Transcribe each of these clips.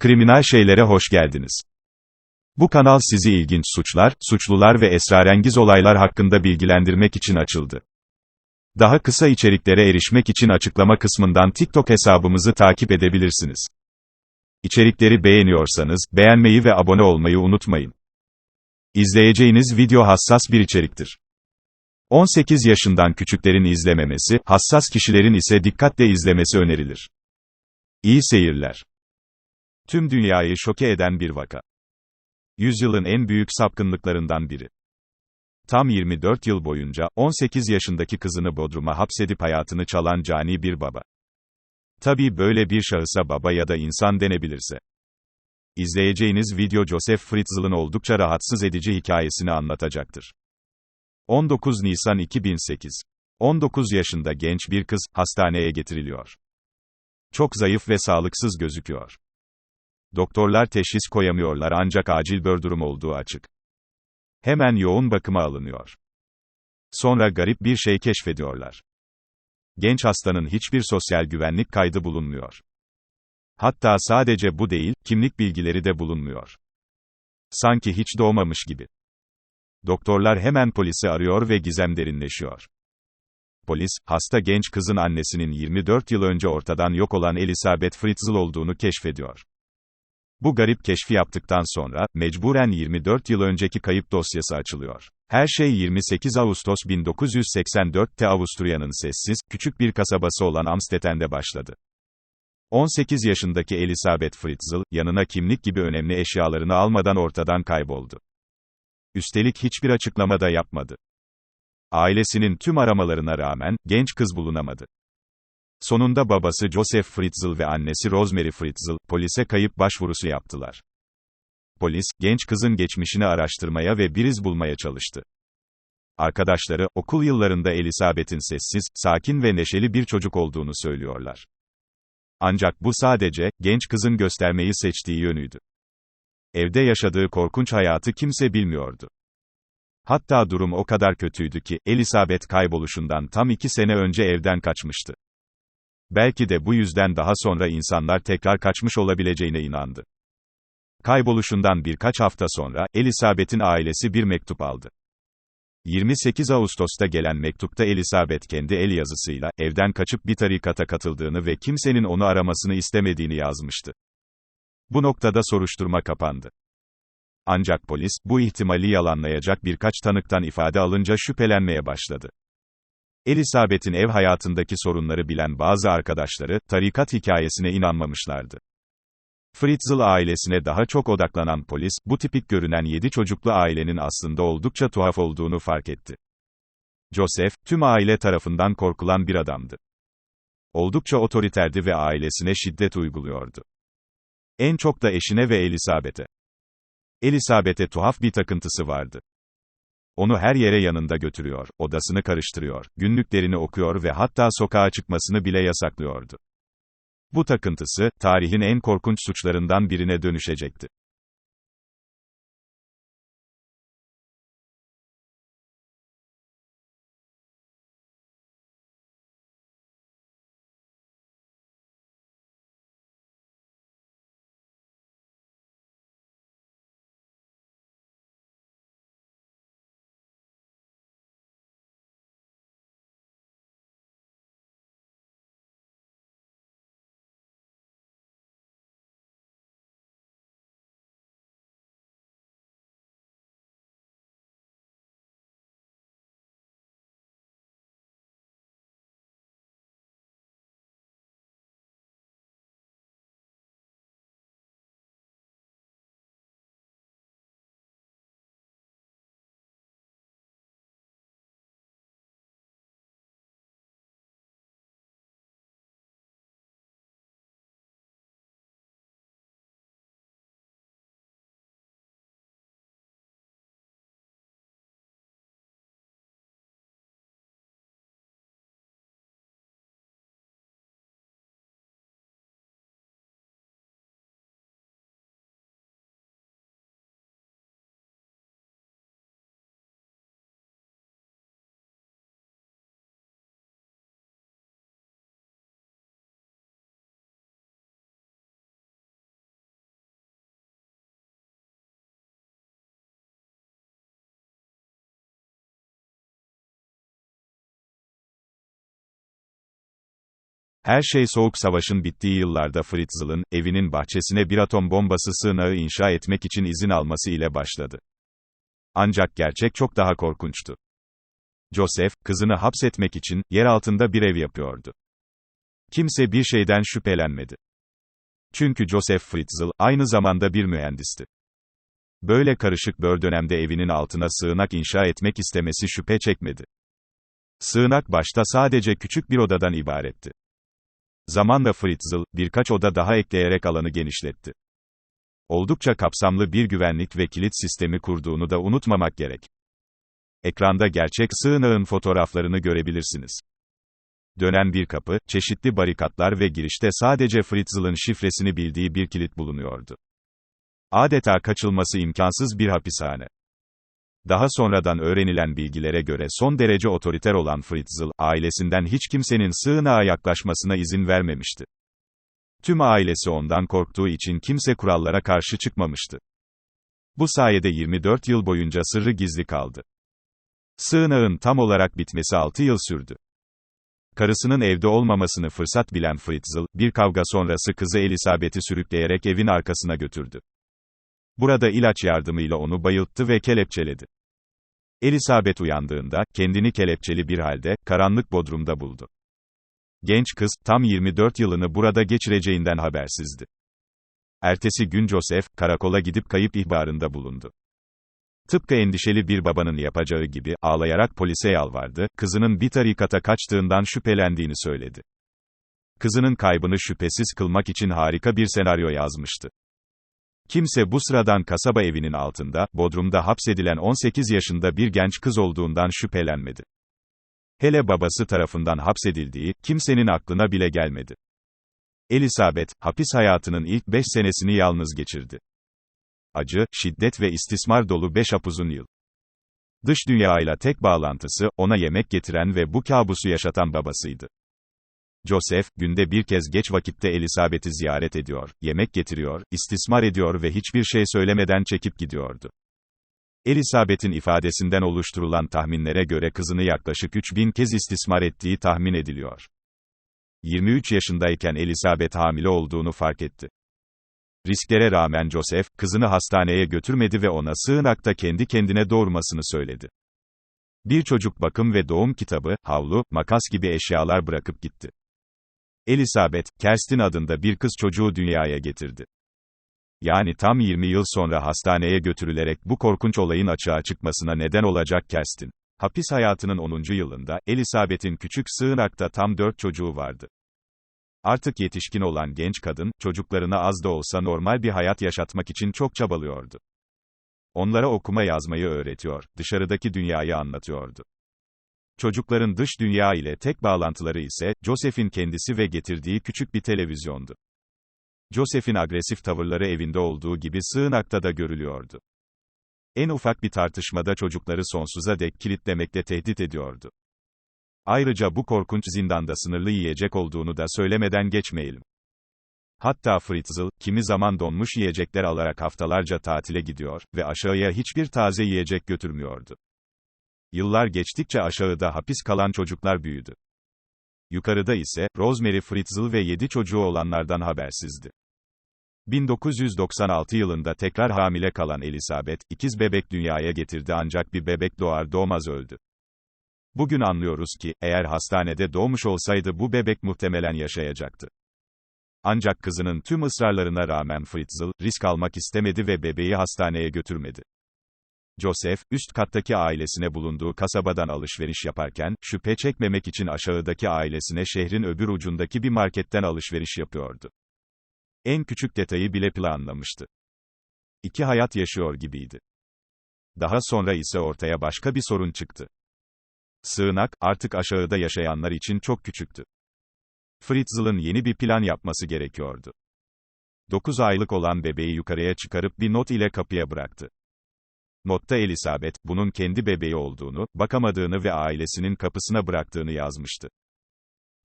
Kriminal şeylere hoş geldiniz. Bu kanal sizi ilginç suçlar, suçlular ve esrarengiz olaylar hakkında bilgilendirmek için açıldı. Daha kısa içeriklere erişmek için açıklama kısmından TikTok hesabımızı takip edebilirsiniz. İçerikleri beğeniyorsanız, beğenmeyi ve abone olmayı unutmayın. İzleyeceğiniz video hassas bir içeriktir. 18 yaşından küçüklerin izlememesi, hassas kişilerin ise dikkatle izlemesi önerilir. İyi seyirler. Tüm dünyayı şoke eden bir vaka. Yüzyılın en büyük sapkınlıklarından biri. Tam 24 yıl boyunca, 18 yaşındaki kızını Bodrum'a hapsedip hayatını çalan cani bir baba. Tabii böyle bir şahısa baba ya da insan denebilirse. İzleyeceğiniz video Joseph Fritzl'ın oldukça rahatsız edici hikayesini anlatacaktır. 19 Nisan 2008. 19 yaşında genç bir kız, hastaneye getiriliyor. Çok zayıf ve sağlıksız gözüküyor. Doktorlar teşhis koyamıyorlar ancak acil bir durum olduğu açık. Hemen yoğun bakıma alınıyor. Sonra garip bir şey keşfediyorlar. Genç hastanın hiçbir sosyal güvenlik kaydı bulunmuyor. Hatta sadece bu değil, kimlik bilgileri de bulunmuyor. Sanki hiç doğmamış gibi. Doktorlar hemen polisi arıyor ve gizem derinleşiyor. Polis, hasta genç kızın annesinin 24 yıl önce ortadan yok olan Elizabeth Fritzl olduğunu keşfediyor. Bu garip keşfi yaptıktan sonra, mecburen 24 yıl önceki kayıp dosyası açılıyor. Her şey 28 Ağustos 1984'te Avusturya'nın sessiz, küçük bir kasabası olan Amsteten'de başladı. 18 yaşındaki Elizabeth Fritzl, yanına kimlik gibi önemli eşyalarını almadan ortadan kayboldu. Üstelik hiçbir açıklama da yapmadı. Ailesinin tüm aramalarına rağmen, genç kız bulunamadı. Sonunda babası Joseph Fritzl ve annesi Rosemary Fritzl, polise kayıp başvurusu yaptılar. Polis, genç kızın geçmişini araştırmaya ve bir iz bulmaya çalıştı. Arkadaşları, okul yıllarında Elizabeth'in sessiz, sakin ve neşeli bir çocuk olduğunu söylüyorlar. Ancak bu sadece, genç kızın göstermeyi seçtiği yönüydü. Evde yaşadığı korkunç hayatı kimse bilmiyordu. Hatta durum o kadar kötüydü ki, Elizabeth kayboluşundan tam iki sene önce evden kaçmıştı. Belki de bu yüzden daha sonra insanlar tekrar kaçmış olabileceğine inandı. Kayboluşundan birkaç hafta sonra, Elizabeth'in ailesi bir mektup aldı. 28 Ağustos'ta gelen mektupta Elizabeth kendi el yazısıyla, evden kaçıp bir tarikata katıldığını ve kimsenin onu aramasını istemediğini yazmıştı. Bu noktada soruşturma kapandı. Ancak polis, bu ihtimali yalanlayacak birkaç tanıktan ifade alınca şüphelenmeye başladı. Elizabeth'in ev hayatındaki sorunları bilen bazı arkadaşları, tarikat hikayesine inanmamışlardı. Fritzl ailesine daha çok odaklanan polis, bu tipik görünen yedi çocuklu ailenin aslında oldukça tuhaf olduğunu fark etti. Joseph, tüm aile tarafından korkulan bir adamdı. Oldukça otoriterdi ve ailesine şiddet uyguluyordu. En çok da eşine ve Elizabeth'e. Elizabeth'e tuhaf bir takıntısı vardı. Onu her yere yanında götürüyor, odasını karıştırıyor, günlüklerini okuyor ve hatta sokağa çıkmasını bile yasaklıyordu. Bu takıntısı, tarihin en korkunç suçlarından birine dönüşecekti. Her şey Soğuk Savaş'ın bittiği yıllarda Fritzl'ın, evinin bahçesine bir atom bombası sığınağı inşa etmek için izin alması ile başladı. Ancak gerçek çok daha korkunçtu. Joseph, kızını hapsetmek için, yer altında bir ev yapıyordu. Kimse bir şeyden şüphelenmedi. Çünkü Joseph Fritzl, aynı zamanda bir mühendisti. Böyle karışık bör dönemde evinin altına sığınak inşa etmek istemesi şüphe çekmedi. Sığınak başta sadece küçük bir odadan ibaretti. Zamanla Fritzl, birkaç oda daha ekleyerek alanı genişletti. Oldukça kapsamlı bir güvenlik ve kilit sistemi kurduğunu da unutmamak gerek. Ekranda gerçek sığınağın fotoğraflarını görebilirsiniz. Dönen bir kapı, çeşitli barikatlar ve girişte sadece Fritzl'ın şifresini bildiği bir kilit bulunuyordu. Adeta kaçılması imkansız bir hapishane. Daha sonradan öğrenilen bilgilere göre son derece otoriter olan Fritzl, ailesinden hiç kimsenin sığınağa yaklaşmasına izin vermemişti. Tüm ailesi ondan korktuğu için kimse kurallara karşı çıkmamıştı. Bu sayede 24 yıl boyunca sırrı gizli kaldı. Sığınağın tam olarak bitmesi 6 yıl sürdü. Karısının evde olmamasını fırsat bilen Fritzl, bir kavga sonrası kızı Elisabeth'i sürükleyerek evin arkasına götürdü. Burada ilaç yardımıyla onu bayılttı ve kelepçeledi. Elisabeth uyandığında, kendini kelepçeli bir halde, karanlık bodrumda buldu. Genç kız, tam 24 yılını burada geçireceğinden habersizdi. Ertesi gün Joseph, karakola gidip kayıp ihbarında bulundu. Tıpkı endişeli bir babanın yapacağı gibi, ağlayarak polise yalvardı, kızının bir tarikata kaçtığından şüphelendiğini söyledi. Kızının kaybını şüphesiz kılmak için harika bir senaryo yazmıştı. Kimse bu sıradan kasaba evinin altında, Bodrum'da hapsedilen 18 yaşında bir genç kız olduğundan şüphelenmedi. Hele babası tarafından hapsedildiği, kimsenin aklına bile gelmedi. Elizabeth, hapis hayatının ilk 5 senesini yalnız geçirdi. Acı, şiddet ve istismar dolu 5 apuzun yıl. Dış dünyayla tek bağlantısı, ona yemek getiren ve bu kabusu yaşatan babasıydı. Joseph, günde bir kez geç vakitte Elizabeth'i ziyaret ediyor, yemek getiriyor, istismar ediyor ve hiçbir şey söylemeden çekip gidiyordu. Elizabeth'in ifadesinden oluşturulan tahminlere göre kızını yaklaşık 3000 kez istismar ettiği tahmin ediliyor. 23 yaşındayken Elizabeth hamile olduğunu fark etti. Risklere rağmen Joseph, kızını hastaneye götürmedi ve ona sığınakta kendi kendine doğurmasını söyledi. Bir çocuk bakım ve doğum kitabı, havlu, makas gibi eşyalar bırakıp gitti. Elizabeth, Kerstin adında bir kız çocuğu dünyaya getirdi. Yani tam 20 yıl sonra hastaneye götürülerek bu korkunç olayın açığa çıkmasına neden olacak Kerstin. Hapis hayatının 10. yılında, Elizabeth'in küçük sığınakta tam 4 çocuğu vardı. Artık yetişkin olan genç kadın, çocuklarına az da olsa normal bir hayat yaşatmak için çok çabalıyordu. Onlara okuma yazmayı öğretiyor, dışarıdaki dünyayı anlatıyordu. Çocukların dış dünya ile tek bağlantıları ise, Joseph'in kendisi ve getirdiği küçük bir televizyondu. Joseph'in agresif tavırları evinde olduğu gibi sığınakta da görülüyordu. En ufak bir tartışmada çocukları sonsuza dek kilitlemekle tehdit ediyordu. Ayrıca bu korkunç zindanda sınırlı yiyecek olduğunu da söylemeden geçmeyelim. Hatta Fritzl, kimi zaman donmuş yiyecekler alarak haftalarca tatile gidiyor ve aşağıya hiçbir taze yiyecek götürmüyordu. Yıllar geçtikçe aşağıda hapis kalan çocuklar büyüdü. Yukarıda ise, Rosemary Fritzl ve 7 çocuğu olanlardan habersizdi. 1996 yılında tekrar hamile kalan Elizabeth, ikiz bebek dünyaya getirdi ancak bir bebek doğar doğmaz öldü. Bugün anlıyoruz ki, eğer hastanede doğmuş olsaydı bu bebek muhtemelen yaşayacaktı. Ancak kızının tüm ısrarlarına rağmen Fritzl, risk almak istemedi ve bebeği hastaneye götürmedi. Joseph, üst kattaki ailesine bulunduğu kasabadan alışveriş yaparken, şüphe çekmemek için aşağıdaki ailesine şehrin öbür ucundaki bir marketten alışveriş yapıyordu. En küçük detayı bile planlamıştı. İki hayat yaşıyor gibiydi. Daha sonra ise ortaya başka bir sorun çıktı. Sığınak, artık aşağıda yaşayanlar için çok küçüktü. Fritzl'ın yeni bir plan yapması gerekiyordu. 9 aylık olan bebeği yukarıya çıkarıp bir not ile kapıya bıraktı. Notta Elizabeth, bunun kendi bebeği olduğunu, bakamadığını ve ailesinin kapısına bıraktığını yazmıştı.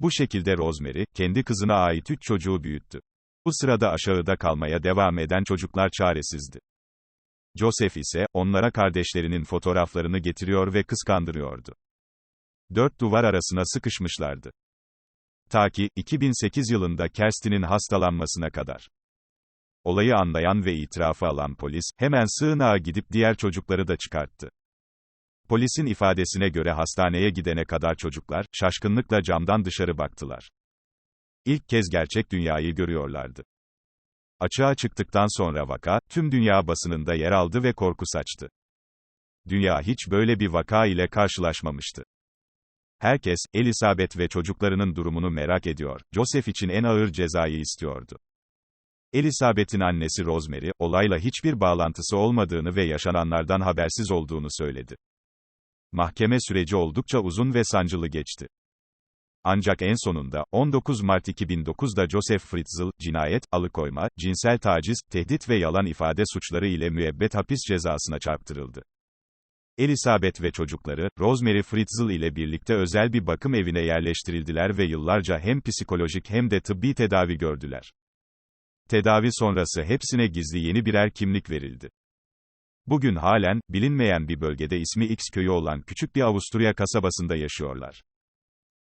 Bu şekilde Rosemary, kendi kızına ait üç çocuğu büyüttü. Bu sırada aşağıda kalmaya devam eden çocuklar çaresizdi. Joseph ise, onlara kardeşlerinin fotoğraflarını getiriyor ve kıskandırıyordu. Dört duvar arasına sıkışmışlardı. Ta ki, 2008 yılında Kerstin'in hastalanmasına kadar. Olayı anlayan ve itirafı alan polis, hemen sığınağa gidip diğer çocukları da çıkarttı. Polisin ifadesine göre hastaneye gidene kadar çocuklar, şaşkınlıkla camdan dışarı baktılar. İlk kez gerçek dünyayı görüyorlardı. Açığa çıktıktan sonra vaka, tüm dünya basınında yer aldı ve korku saçtı. Dünya hiç böyle bir vaka ile karşılaşmamıştı. Herkes, Elizabeth ve çocuklarının durumunu merak ediyor, Joseph için en ağır cezayı istiyordu. Elizabeth'in annesi Rosemary, olayla hiçbir bağlantısı olmadığını ve yaşananlardan habersiz olduğunu söyledi. Mahkeme süreci oldukça uzun ve sancılı geçti. Ancak en sonunda, 19 Mart 2009'da Joseph Fritzl, cinayet, alıkoyma, cinsel taciz, tehdit ve yalan ifade suçları ile müebbet hapis cezasına çarptırıldı. Elizabeth ve çocukları, Rosemary Fritzl ile birlikte özel bir bakım evine yerleştirildiler ve yıllarca hem psikolojik hem de tıbbi tedavi gördüler. Tedavi sonrası hepsine gizli yeni birer kimlik verildi. Bugün halen, bilinmeyen bir bölgede ismi X köyü olan küçük bir Avusturya kasabasında yaşıyorlar.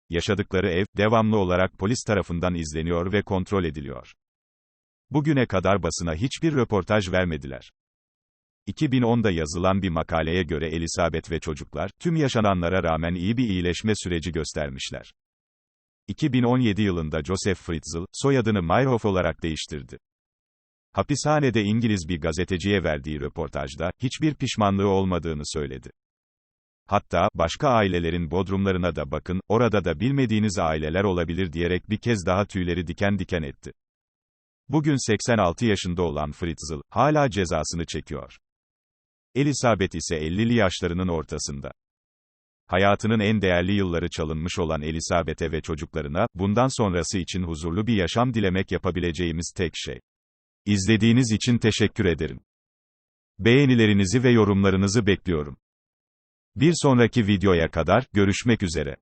Yaşadıkları ev, devamlı olarak polis tarafından izleniyor ve kontrol ediliyor. Bugüne kadar basına hiçbir röportaj vermediler. 2010'da yazılan bir makaleye göre Elizabeth ve çocuklar, tüm yaşananlara rağmen iyi bir iyileşme süreci göstermişler. 2017 yılında Joseph Fritzl, soyadını Meyerhoff olarak değiştirdi. Hapishanede İngiliz bir gazeteciye verdiği röportajda, hiçbir pişmanlığı olmadığını söyledi. Hatta, başka ailelerin bodrumlarına da bakın, orada da bilmediğiniz aileler olabilir diyerek bir kez daha tüyleri diken diken etti. Bugün 86 yaşında olan Fritzl, hala cezasını çekiyor. Elizabeth ise 50'li yaşlarının ortasında. Hayatının en değerli yılları çalınmış olan Elizabeth'e ve çocuklarına, bundan sonrası için huzurlu bir yaşam dilemek yapabileceğimiz tek şey. İzlediğiniz için teşekkür ederim. Beğenilerinizi ve yorumlarınızı bekliyorum. Bir sonraki videoya kadar, görüşmek üzere.